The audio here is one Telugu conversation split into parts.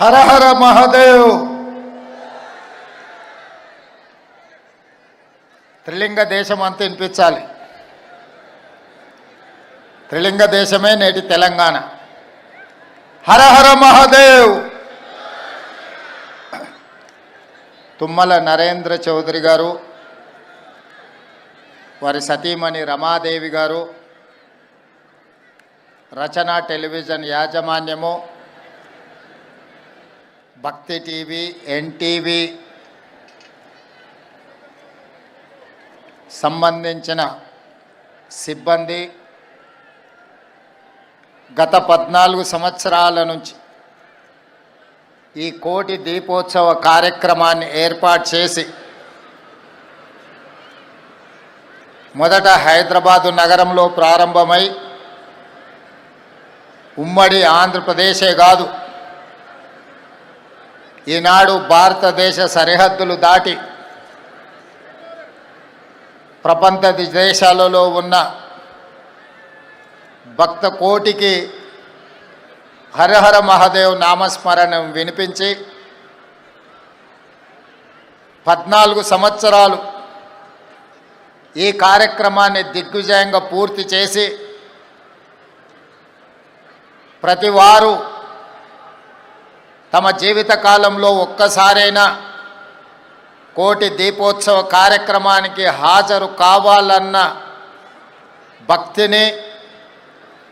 హర హర మహాదేవ్. త్రిలింగ దేశం అంతా వినిపించాలి. త్రిలింగ దేశమే నేటి తెలంగాణ. హర హర మహాదేవ్. తుమ్మల నరేంద్ర చౌదరి గారు వారి సతీమణి రమాదేవి గారు రచన టెలివిజన్ యాజమాన్యము భక్తి టీవీ ఎన్టీవీ సంబంధించిన సిబ్బంది గత పద్నాలుగు సంవత్సరాల నుంచి ఈ కోటి దీపోత్సవ కార్యక్రమాన్ని ఏర్పాటు చేసి మొదట హైదరాబాదు నగరంలో ప్రారంభమై ఉమ్మడి ఆంధ్రప్రదేశే కాదు ఈనాడు భారతదేశ సరిహద్దులు దాటి ప్రపంచ దేశాలలో ఉన్న భక్త కోటికి హరహర మహాదేవ్ నామస్మరణం వినిపించి పద్నాలుగు సంవత్సరాలు ఈ కార్యక్రమాన్ని దిగ్విజయంగా పూర్తి చేసి ప్రతి వారు తమ జీవిత కాలంలో ఒక్కసారైనా కోటి దీపోత్సవ కార్యక్రమానికి హాజరు కావాలన్న భక్తిని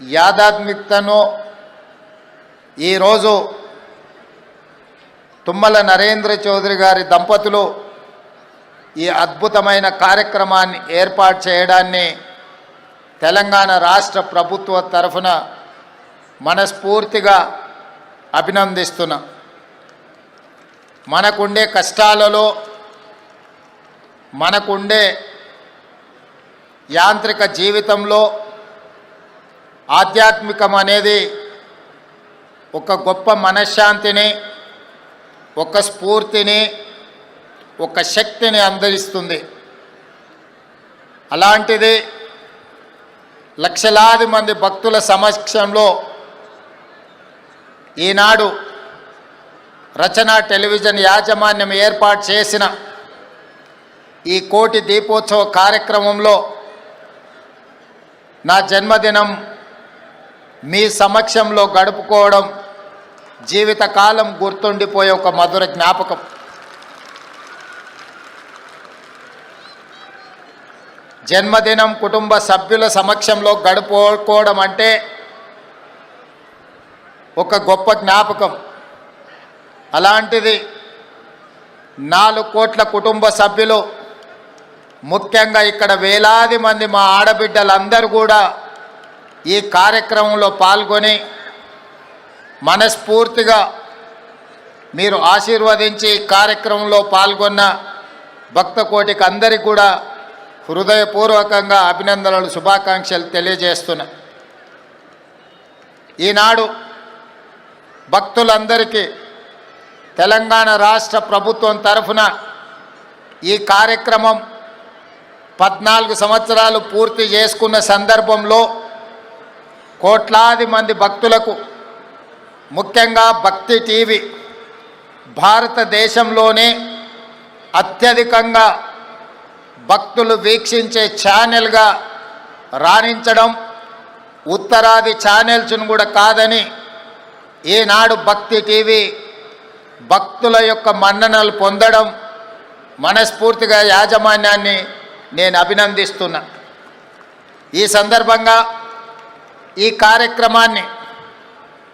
యాదాత్మికతను ఈరోజు తుమ్మల నరేంద్ర చౌదరి గారి దంపతులు ఈ అద్భుతమైన కార్యక్రమాన్ని ఏర్పాటు చేయడాన్ని తెలంగాణ రాష్ట్ర ప్రభుత్వ తరఫున మనస్ఫూర్తిగా అభినందిస్తున్నా. మనకుండే కష్టాలలో మనకుండే యాంత్రిక జీవితంలో ఆధ్యాత్మికం అనేది ఒక గొప్ప మనశ్శాంతిని ఒక స్ఫూర్తిని ఒక శక్తిని అందరిస్తుంది అలాంటిది లక్షలాది మంది భక్తుల సమక్షంలో ఈనాడు రచన టెలివిజన్ యాజమాన్యం ఏర్పాటు చేసిన ఈ కోటి దీపోత్సవ కార్యక్రమంలో నా జన్మదినం మీ సమక్షంలో గడుపుకోవడం జీవితకాలం గుర్తుండిపోయే ఒక మధుర జ్ఞాపకం. జన్మదినం కుటుంబ సభ్యుల సమక్షంలో గడుపుకోవడం అంటే ఒక గొప్ప జ్ఞాపకం. అలాంటిది నాలుగు కోట్ల కుటుంబ సభ్యులు ముఖ్యంగా ఇక్కడ వేలాది మంది మా ఆడబిడ్డలందరూ కూడా ఈ కార్యక్రమంలో పాల్గొని మనస్ఫూర్తిగా మీరు ఆశీర్వదించి కార్యక్రమంలో పాల్గొన్న భక్త కోటికి అందరికీ కూడా హృదయపూర్వకంగా అభినందనలు శుభాకాంక్షలు తెలియజేస్తున్నా. ఈనాడు భక్తులందరికీ తెలంగాణ రాష్ట్ర ప్రభుత్వం తరఫున ఈ కార్యక్రమం పద్నాలుగు సంవత్సరాలు పూర్తి చేసుకున్న సందర్భంలో కోట్లాది మంది భక్తులకు ముఖ్యంగా భక్తి టీవీ భారతదేశంలోనే అత్యధికంగా భక్తులు వీక్షించే ఛానల్గా రాణించడం ఉత్తరాది ఛానల్స్ను కూడా కాదని ఈనాడు భక్తి టీవీ భక్తుల యొక్క మన్ననలు పొందడం మనస్ఫూర్తిగా యాజమాన్యాన్ని నేను అభినందిస్తున్నా. ఈ సందర్భంగా ఈ కార్యక్రమాన్ని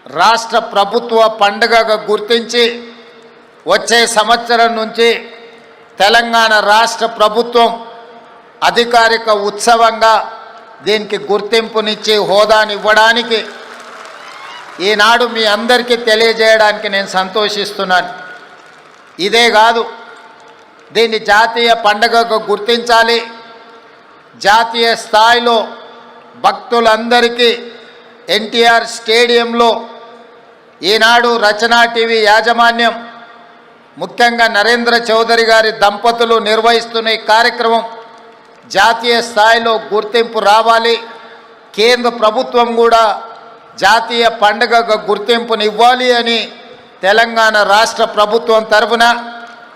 రాష్ట్ర ప్రభుత్వ పండుగగా గుర్తించి వచ్చే సంవత్సరం నుంచి తెలంగాణ రాష్ట్ర ప్రభుత్వం అధికారిక ఉత్సవంగా దీనికి గుర్తింపునిచ్చి హోదానివ్వడానికి ఈనాడు మీ అందరికీ తెలియజేయడానికి నేను సంతోషిస్తున్నాను. ఇదే కాదు దీన్ని జాతీయ పండుగకు గుర్తించాలి. జాతీయ స్థాయిలో భక్తులందరికీ ఎన్టీఆర్ స్టేడియంలో ఈనాడు రచనా టీవీ యాజమాన్యం ముఖ్యంగా నరేంద్ర చౌదరి గారి దంపతులు నిర్వహిస్తున్న ఈ కార్యక్రమం జాతీయ స్థాయిలో గుర్తింపు రావాలి. కేంద్ర ప్రభుత్వం కూడా జాతీయ పండుగగా గుర్తింపునివ్వాలి అని తెలంగాణ రాష్ట్ర ప్రభుత్వం తరఫున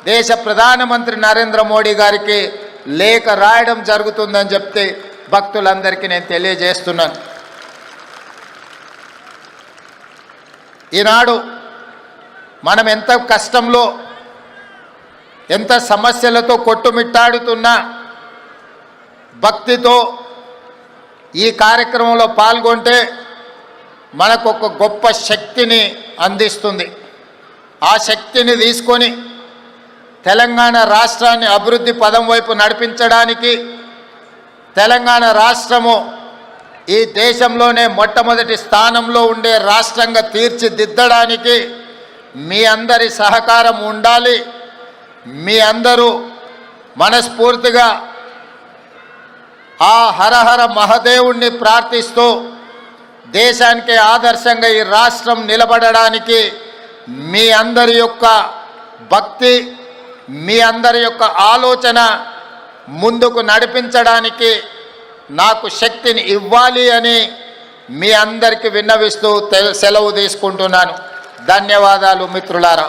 దేశ ప్రధానమంత్రి నరేంద్ర మోడీ గారికి లేఖ రాయడం జరుగుతుందని చెప్తే భక్తులందరికీ నేను తెలియజేస్తున్నాను ఈనాడు మనం ఎంత కష్టంలో ఎంత సమస్యలతో కొట్టుమిట్టాడుతున్నా భక్తితో ఈ కార్యక్రమంలో పాల్గొంటే మనకు ఒక గొప్ప శక్తిని అందిస్తుంది. ఆ శక్తిని తీసుకొని తెలంగాణ రాష్ట్రాన్ని అభివృద్ధి పదం వైపు నడిపించడానికి తెలంగాణ రాష్ట్రము ఈ దేశంలోనే మొట్టమొదటి స్థానంలో ఉండే రాష్ట్రంగా తీర్చిదిద్దడానికి మీ అందరి సహకారం ఉండాలి. మీ అందరూ మనస్ఫూర్తిగా ఆ హరహర మహదేవుణ్ణి ప్రార్థిస్తూ దేశానికి ఆదర్శంగా ఈ రాష్ట్రం నిలబడడానికి మీ అందరి యొక్క భక్తి మీ అందరి యొక్క ఆలోచన ముందుకు నడిపించడానికి నాకు శక్తిని ఇవ్వాలి అని మీ అందరికీ విన్నవిస్తూ సెలవు తీసుకుంటున్నాను. ధన్యవాదాలు మిత్రులారా.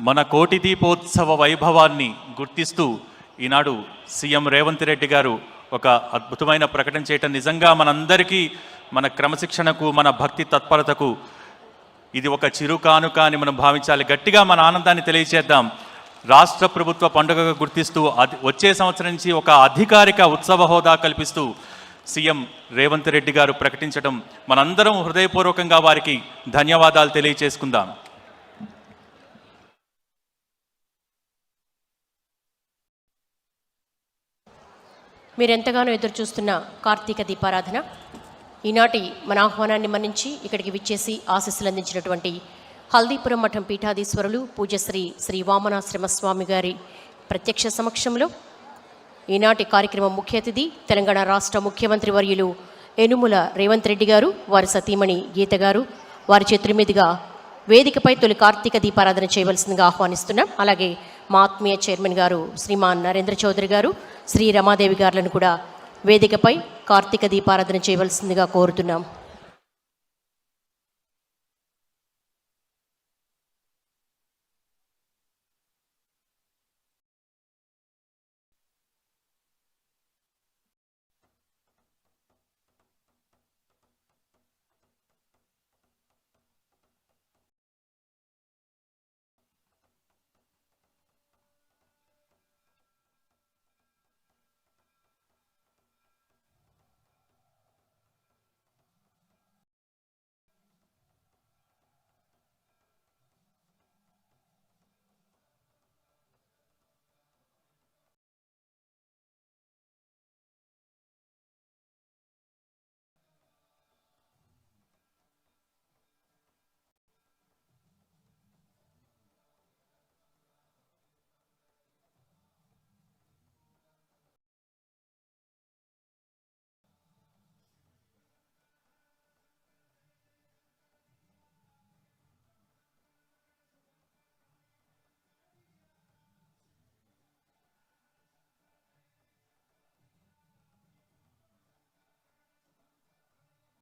మన కోటి దీపోత్సవ వైభవాన్ని గుర్తిస్తూ ఈనాడు సీఎం రేవంత్ రెడ్డి గారు ఒక అద్భుతమైన ప్రకటన చేయటం నిజంగా మనందరికీ మన క్రమశిక్షణకు మన భక్తి తత్పరతకు ఇది ఒక చిరు కానుక అని మనం భావించాలి. గట్టిగా మన ఆనందాన్ని తెలియచేద్దాం. రాష్ట్ర ప్రభుత్వ పండుగగా గుర్తిస్తూ అది వచ్చే సంవత్సరం నుంచి ఒక అధికారిక ఉత్సవ హోదా కల్పిస్తూ సీఎం రేవంత్ రెడ్డి గారు ప్రకటించడం మనందరం హృదయపూర్వకంగా వారికి ధన్యవాదాలు తెలియచేసుకుందాం. మీరెంతగానో ఎదురు చూస్తున్న కార్తీక దీపారాధన ఈనాటి మన ఆహ్వానాన్ని మన్నించి ఇక్కడికి విచ్చేసి ఆశీస్సులు అందించినటువంటి హల్దీపురం మఠం పీఠాధీశ్వరులు పూజశ్రీ శ్రీ వామనాశ్రమ స్వామి గారి ప్రత్యక్ష సమక్షంలో ఈనాటి కార్యక్రమం ముఖ్య అతిథి తెలంగాణ రాష్ట్ర ముఖ్యమంత్రి వర్యులు ఎనుముల రేవంత్ రెడ్డి గారు వారి సతీమణి గీత గారు వారి చేతుల మీదుగా వేదికపై తొలి కార్తీక దీపారాధన చేయవలసిందిగా ఆహ్వానిస్తున్నాం. అలాగే మా ఆత్మీయ చైర్మన్ గారు శ్రీమాన్ నరేంద్ర చౌదరి గారు శ్రీ రమాదేవి గారులను కూడా వేదికపై కార్తీక దీపారాధన చేయవలసిందిగా కోరుతున్నాం.